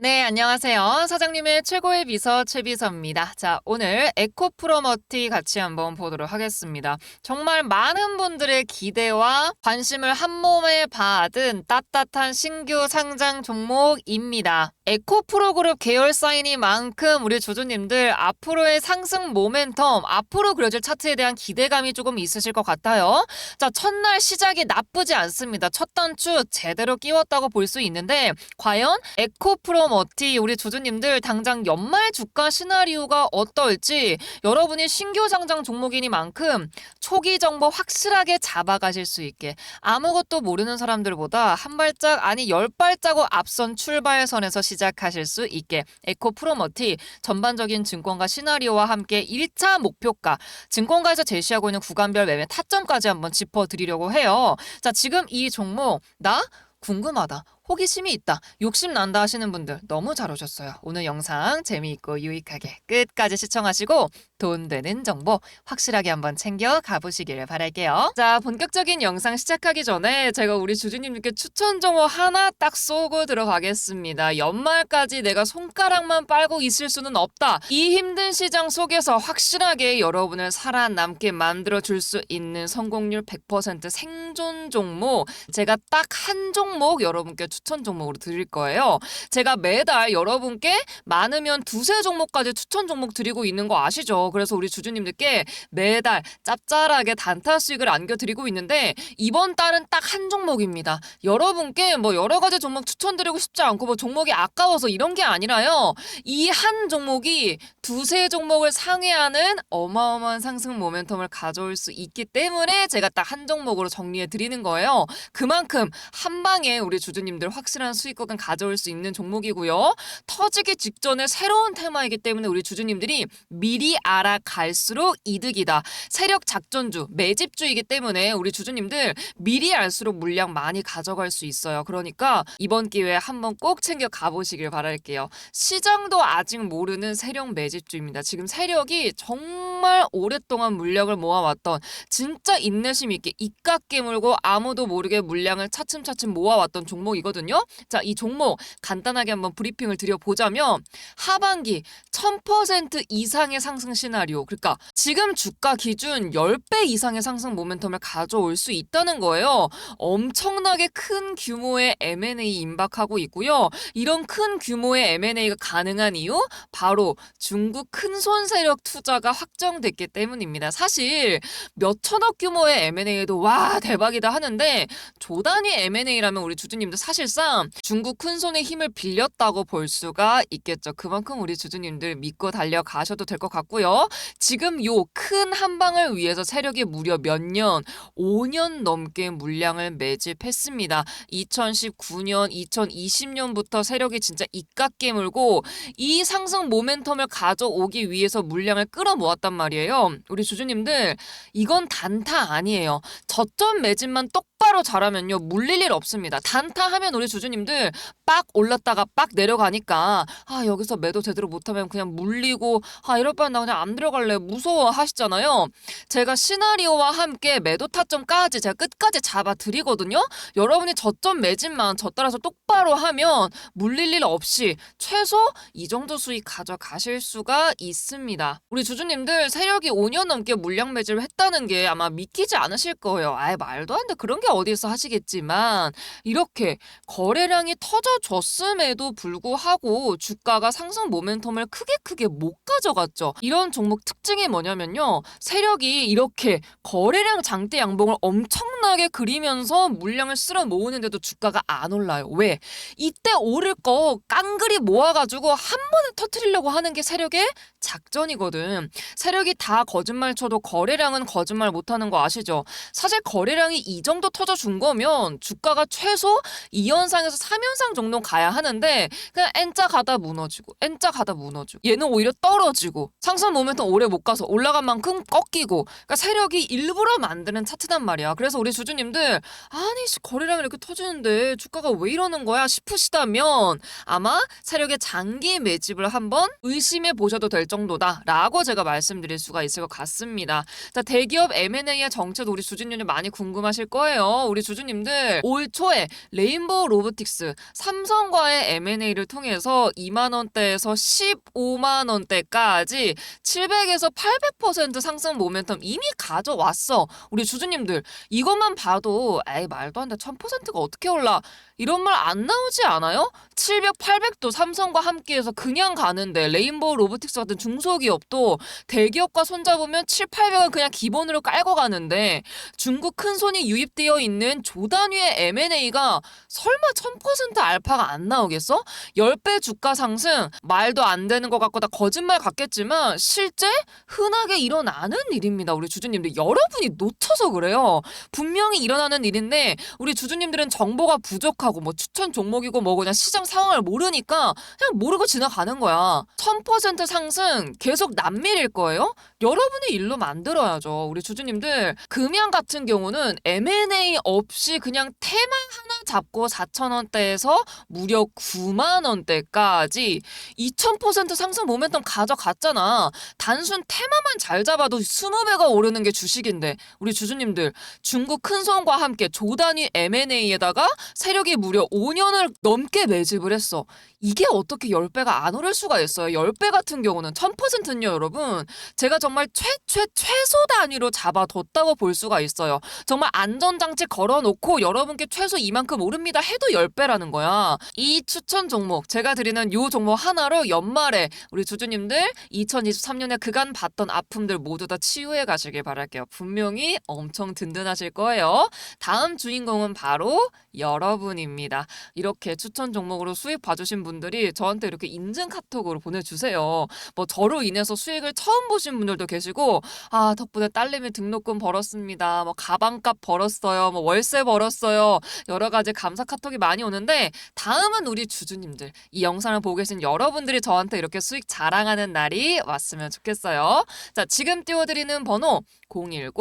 네, 안녕하세요. 사장님의 최고의 비서 최비서입니다. 자, 오늘 에코프로머티 같이 한번 보도록 하겠습니다. 정말 많은 분들의 기대와 관심을 한 몸에 받은 따뜻한 신규 상장 종목입니다. 에코 프로그룹 계열사이니만큼 우리 주주님들 앞으로의 상승 모멘텀, 앞으로 그려질 차트에 대한 기대감이 조금 있으실 것 같아요. 자, 첫날 시작이 나쁘지 않습니다. 첫 단추 제대로 끼웠다고 볼 수 있는데 과연 에코 프로 머티 우리 주주님들 당장 연말 주가 시나리오가 어떨지 여러분이 신규 상장 종목이니만큼 초기 정보 확실하게 잡아가실 수 있게 아무것도 모르는 사람들보다 한 발짝 아니 열 발자국 앞선 출발선에서 시작 하실 수 있게 에코 프로머티 전반적인 증권가 시나리오와 함께 1차 목표가 증권가에서 제시하고 있는 구간별 매매 타점까지 한번 짚어드리려고 해요. 자, 지금 이 종목 나 궁금하다. 호기심이 있다. 욕심 난다 하시는 분들 너무 잘 오셨어요. 오늘 영상 재미있고 유익하게 끝까지 시청하시고 돈 되는 정보 확실하게 한번 챙겨 가보시길 바랄게요. 자, 본격적인 영상 시작하기 전에 제가 우리 주주님들께 추천 정보 하나 딱 쏘고 들어가겠습니다. 연말까지 내가 손가락만 빨고 있을 수는 없다. 이 힘든 시장 속에서 확실하게 여러분을 살아남게 만들어 줄 수 있는 성공률 100% 생존 종목 제가 딱 한 종목 여러분께 추천 종목으로 드릴 거예요. 제가 매달 여러분께 많으면 두세 종목까지 추천 종목 드리고 있는 거 아시죠? 그래서 우리 주주님들께 매달 짭짤하게 단타 수익을 안겨드리고 있는데 이번 달은 딱 한 종목입니다. 여러분께 뭐 여러 가지 종목 추천드리고 싶지 않고 뭐 종목이 아까워서 이런 게 아니라요. 이 한 종목이 두세 종목을 상회하는 어마어마한 상승 모멘텀을 가져올 수 있기 때문에 제가 딱 한 종목으로 정리해 드리는 거예요. 그만큼 한 방에 우리 주주님들 확실한 수익금을 가져올 수 있는 종목이고요. 터지기 직전에 새로운 테마이기 때문에 우리 주주님들이 미리 알아갈수록 이득이다. 세력 작전주, 매집주이기 때문에 우리 주주님들 미리 알수록 물량 많이 가져갈 수 있어요. 그러니까 이번 기회에 한번 꼭 챙겨 가보시길 바랄게요. 시장도 아직 모르는 세력 매집주입니다. 지금 세력이 정말 오랫동안 물량을 모아왔던 진짜 인내심 있게 입각 깨물고 아무도 모르게 물량을 차츰차츰 모아왔던 종목이거든요. 자, 이 종목 간단하게 한번 브리핑을 드려보자면 하반기 1000% 이상의 상승 시 나리오. 그러니까 지금 주가 기준 10배 이상의 상승 모멘텀을 가져올 수 있다는 거예요. 엄청나게 큰 규모의 M&A 임박하고 있고요. 이런 큰 규모의 M&A가 가능한 이유 바로 중국 큰손 세력 투자가 확정됐기 때문입니다. 사실 몇 천억 규모의 M&A도 와 대박이다 하는데 조단위 M&A라면 우리 주주님도 사실상 중국 큰손의 힘을 빌렸다고 볼 수가 있겠죠. 그만큼 우리 주주님들 믿고 달려가셔도 될 것 같고요. 지금 요 큰 한방을 위해서 세력이 무려 몇 년, 5년 넘게 물량을 매집했습니다. 2019년, 2020년부터 세력이 진짜 입각 깨물고 이 상승 모멘텀을 가져오기 위해서 물량을 끌어모았단 말이에요. 우리 주주님들 이건 단타 아니에요. 저점 매집만 똑바로 잘하면요 물릴 일 없습니다. 단타 하면 우리 주주님들 빡 올랐다가 빡 내려가니까 아 여기서 매도 제대로 못하면 그냥 물리고 아 이럴 바엔 나 그냥 안 들어갈래 무서워 하시잖아요. 제가 시나리오와 함께 매도 타점까지 제가 끝까지 잡아 드리거든요. 여러분이 저점 매집만 저 따라서 똑바로 하면 물릴 일 없이 최소 이 정도 수익 가져가실 수가 있습니다. 우리 주주님들 세력이 5년 넘게 물량 매집을 했다는 게 아마 믿기지 않으실 거예요. 아예 말도 안 돼. 그런 게 어디서 하시겠지만 이렇게 거래량이 터져줬음에도 불구하고 주가가 상승 모멘텀을 크게 크게 못 가져갔죠. 이런 종목 특징이 뭐냐면요. 세력이 이렇게 거래량 장대 양봉을 엄청나게 그리면서 물량을 쓸어 모으는데도 주가가 안 올라요. 왜? 이때 오를 거 깡그리 모아가지고 한 번에 터트리려고 하는 게 세력의 작전이거든. 세력이 다 거짓말 쳐도 거래량은 거짓말 못하는 거 아시죠? 사실 거래량이 이 정도 터져준 거면 주가가 최소 2연상에서 3연상 정도 가야 하는데 그냥 N자 가다 무너지고 N자 가다 무너지고 얘는 오히려 떨어지고 상승 모멘텀 오래 못 가서 올라간 만큼 꺾이고 그러니까 세력이 일부러 만드는 차트단 말이야. 그래서 우리 주주님들 아니 씨, 거래량이 이렇게 터지는데 주가가 왜 이러는 거야 싶으시다면 아마 세력의 장기 매집을 한번 의심해 보셔도 될 정도다라고 제가 말씀드릴 수가 있을 것 같습니다. 자 대기업 M&A의 정체도 우리 주주님들 많이 궁금하실 거예요. 우리 주주님들 올 초에 레인보우 로보틱스 삼성과의 M&A를 통해서 2만 원대에서 15만 원대까지 700에서 800% 상승 모멘텀 이미 가져왔어. 우리 주주님들 이것만 봐도 에이 말도 안 돼. 1000%가 어떻게 올라? 이런 말 안 나오지 않아요? 700, 800도 삼성과 함께해서 그냥 가는데 레인보우 로보틱스 같은 중소기업도 대기업과 손잡으면 7, 800은 그냥 기본으로 깔고 가는데 중국 큰 손이 유입되어 있는 조단위의 M&A가 설마 1000% 알파가 안 나오겠어? 10배 주가 상승 말도 안 되는 것 같고 다 거짓말 같겠지만 실제 흔하게 일어나는 일입니다. 우리 주주님들 여러분이 놓쳐서 그래요. 분명히 일어나는 일인데 우리 주주님들은 정보가 부족하고 뭐 추천 종목이고 뭐 그냥 시장 상황을 모르니까 그냥 모르고 지나가는 거야. 1000% 상승 계속 남밀일 거예요? 여러분이 일로 만들어야죠. 우리 주주님들 금양 같은 경우는 M&A 없이 그냥 테마 하나 잡고 4,000원대에서 무려 9만 원대까지 2000% 상승 모멘텀 가져갔잖아. 단순 테마만 잘 잡아도 20배가 오르는 게 주식인데 우리 주주님들 중국 큰손과 함께 조단위 M&A에다가 세력이 무려 5년을 넘게 매집을 했어. 이게 어떻게 10배가 안 오를 수가 있어요. 10배 같은 경우는 1000%는요, 여러분. 제가 정말 최최 최소 단위로 잡아뒀다고 볼 수가 있어요. 정말 안전장치 걸어놓고 여러분께 최소 이만큼 오릅니다 해도 10배라는 거야. 이 추천 종목, 제가 드리는 요 종목 하나로 연말에 우리 주주님들 2023 년에 그간 봤던 아픔들 모두 다 치유해 가시길 바랄게요. 분명히 엄청 든든하실 거예요. 다음 주인공은 바로 여러분입니다. 이렇게 추천 종목으로 수익 봐주신 분들이 저한테 이렇게 인증 카톡으로 보내주세요. 뭐 저로 인해서 수익을 처음 보신 분들도 계시고 아 덕분에 딸내미 등록금 벌었습니다. 뭐 가방값 벌었어요. 뭐 월세 벌었어요. 여러 가지 감사 카톡이 많이 오는데 다음은 우리 주주님들 이 영상을 보고 계신 여러분들이 저한테 이렇게 수익 자랑하는 날이 왔으면 좋겠어요. 자 지금 띄워드리는 번호 010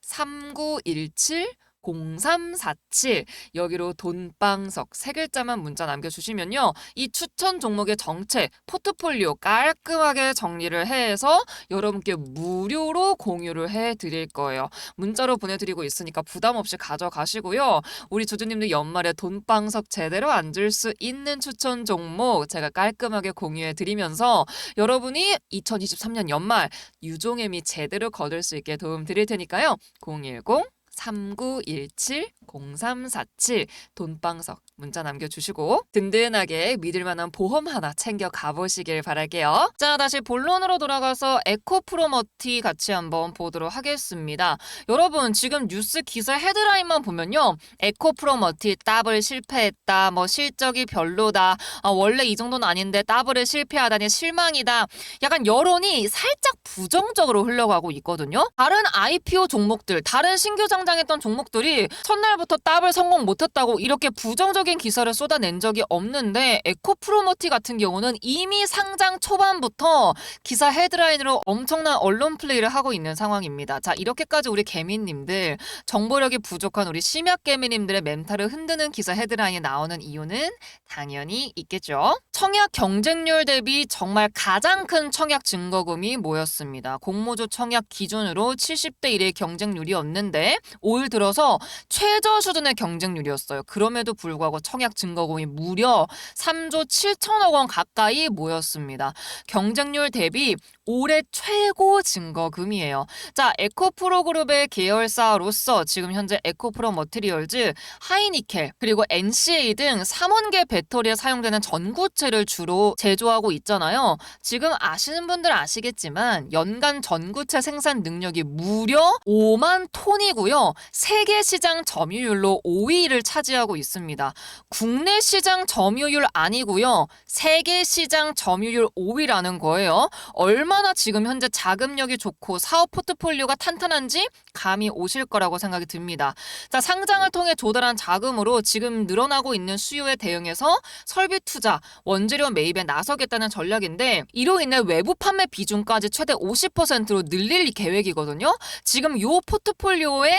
3917 0347 여기로 돈방석 세 글자만 문자 남겨주시면요. 이 추천 종목의 정체, 포트폴리오 깔끔하게 정리를 해서 여러분께 무료로 공유를 해드릴 거예요. 문자로 보내드리고 있으니까 부담 없이 가져가시고요. 우리 주주님들 연말에 돈방석 제대로 앉을 수 있는 추천 종목 제가 깔끔하게 공유해드리면서 여러분이 2023년 연말 유종의 미 제대로 거둘 수 있게 도움 드릴 테니까요. 010 3917-0347 돈방석 문자 남겨주시고 든든하게 믿을 만한 보험 하나 챙겨 가보시길 바랄게요. 자 다시 본론으로 돌아가서 에코프로머티 같이 한번 보도록 하겠습니다. 여러분 지금 뉴스 기사 헤드라인만 보면요. 에코프로머티 더블 실패했다. 뭐 실적이 별로다. 아, 원래 이 정도는 아닌데 더블에 실패하다니 실망이다. 약간 여론이 살짝 부정적으로 흘러가고 있거든요. 다른 IPO 종목들, 다른 신규 상장했던 종목들이 첫날부터 더블 성공 못했다고 이렇게 부정적인 기사를 쏟아낸 적이 없는데 에코프로머티 같은 경우는 이미 상장 초반부터 기사 헤드라인으로 엄청난 언론 플레이를 하고 있는 상황입니다. 자 이렇게까지 우리 개미님들 정보력이 부족한 우리 심약 개미님들의 멘탈을 흔드는 기사 헤드라인이 나오는 이유는 당연히 있겠죠. 청약 경쟁률 대비 정말 가장 큰 청약 증거금이 모였습니다. 공모주 청약 기준으로 70대 1의 경쟁률이었는데 올 들어서 최저 수준의 경쟁률이었어요. 그럼에도 불구하고 청약 증거금이 무려 3조 7천억 원 가까이 모였습니다. 경쟁률 대비 올해 최고 증거금이에요. 자, 에코프로 그룹의 계열사로서 지금 현재 에코프로 머티리얼즈, 하이니켈, 그리고 NCA 등 3원계 배터리에 사용되는 전구체를 주로 제조하고 있잖아요. 지금 아시는 분들 아시겠지만 연간 전구체 생산 능력이 무려 5만 톤이고요. 세계 시장 점유율로 5위를 차지하고 있습니다. 국내 시장 점유율 아니고요. 세계 시장 점유율 5위라는 거예요. 얼마 얼마나 지금 현재 자금력이 좋고 사업 포트폴리오가 탄탄한지 감이 오실 거라고 생각이 듭니다. 자, 상장을 통해 조달한 자금으로 지금 늘어나고 있는 수요에 대응해서 설비 투자, 원재료 매입에 나서겠다는 전략인데 이로 인해 외부 판매 비중까지 최대 50%로 늘릴 계획이거든요. 지금 요 포트폴리오의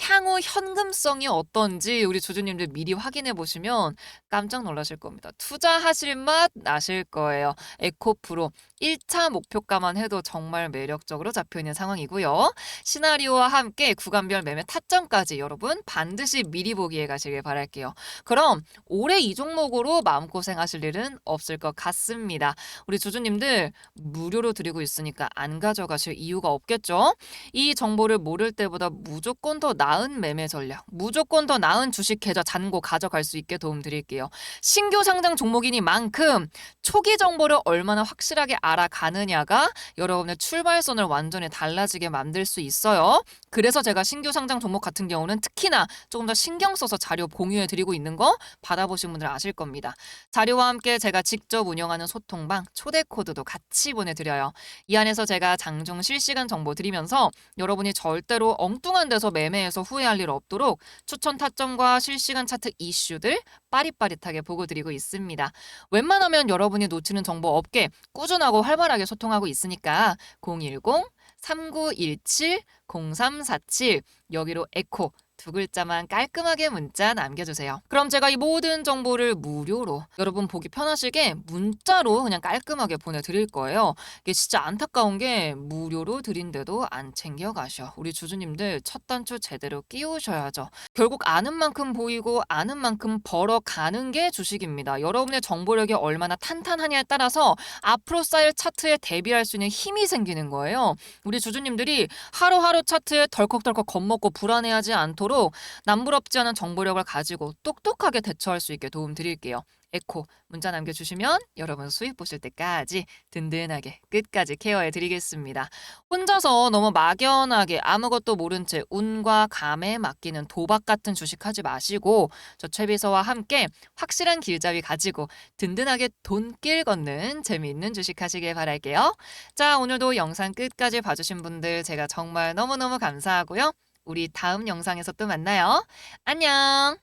향후 현금성이 어떤지 우리 주주님들 미리 확인해 보시면 깜짝 놀라실 겁니다. 투자하실 맛 나실 거예요. 에코프로 1차 목표가만 해도 정말 매력적으로 잡혀 있는 상황이고요. 시나리오와 함께 구간별 매매 타점까지 여러분 반드시 미리 보기에 가시길 바랄게요. 그럼 올해 이 종목으로 마음고생하실 일은 없을 것 같습니다. 우리 주주님들 무료로 드리고 있으니까 안 가져가실 이유가 없겠죠? 이 정보를 모를 때보다 무조건 더 나은 매매 전략, 무조건 더 나은 주식 계좌 잔고 가져갈 수 있게 도움 드릴게요. 신규 상장 종목이니만큼 초기 정보를 얼마나 확실하게 알아가느냐가 여러분의 출발선을 완전히 달라지게 만들 수 있어요. 그래서 제가 신규 상장 종목 같은 경우는 특히나 조금 더 신경 써서 자료 공유해 드리고 있는 거 받아보신 분들 아실 겁니다. 자료와 함께 제가 직접 운영하는 소통방 초대 코드도 같이 보내드려요. 이 안에서 제가 장중 실시간 정보 드리면서 여러분이 절대로 엉뚱한 데서 매매해서 후회할 일 없도록 추천 타점과 실시간 차트 이슈들 빠릿빠릿하게 보고 드리고 있습니다. 웬만하면 여러분이 놓치는 정보 없게 꾸준하고 활발하게 소통하고 있으니까 010 3917 0347 여기로 에코 두 글자만 깔끔하게 문자 남겨주세요. 그럼 제가 이 모든 정보를 무료로 여러분 보기 편하시게 문자로 그냥 깔끔하게 보내드릴 거예요. 이게 진짜 안타까운 게 무료로 드린데도 안 챙겨가셔. 우리 주주님들 첫 단추 제대로 끼우셔야죠. 결국 아는 만큼 보이고 아는 만큼 벌어가는 게 주식입니다. 여러분의 정보력이 얼마나 탄탄하냐에 따라서 앞으로 쌓일 차트에 대비할 수 있는 힘이 생기는 거예요. 우리 주주님들이 하루하루 차트에 덜컥덜컥 겁먹고 불안해하지 않 도록 남부럽지 않은 정보력을 가지고 똑똑하게 대처할 수 있게 도움 드릴게요. 에코 문자 남겨주시면 여러분 수익 보실 때까지 든든하게 끝까지 케어해 드리겠습니다. 혼자서 너무 막연하게 아무것도 모른 채 운과 감에 맡기는 도박 같은 주식 하지 마시고 저 최비서와 함께 확실한 길잡이 가지고 든든하게 돈길 걷는 재미있는 주식 하시길 바랄게요. 자 오늘도 영상 끝까지 봐주신 분들 제가 정말 너무너무 감사하고요. 우리 다음 영상에서 또 만나요. 안녕!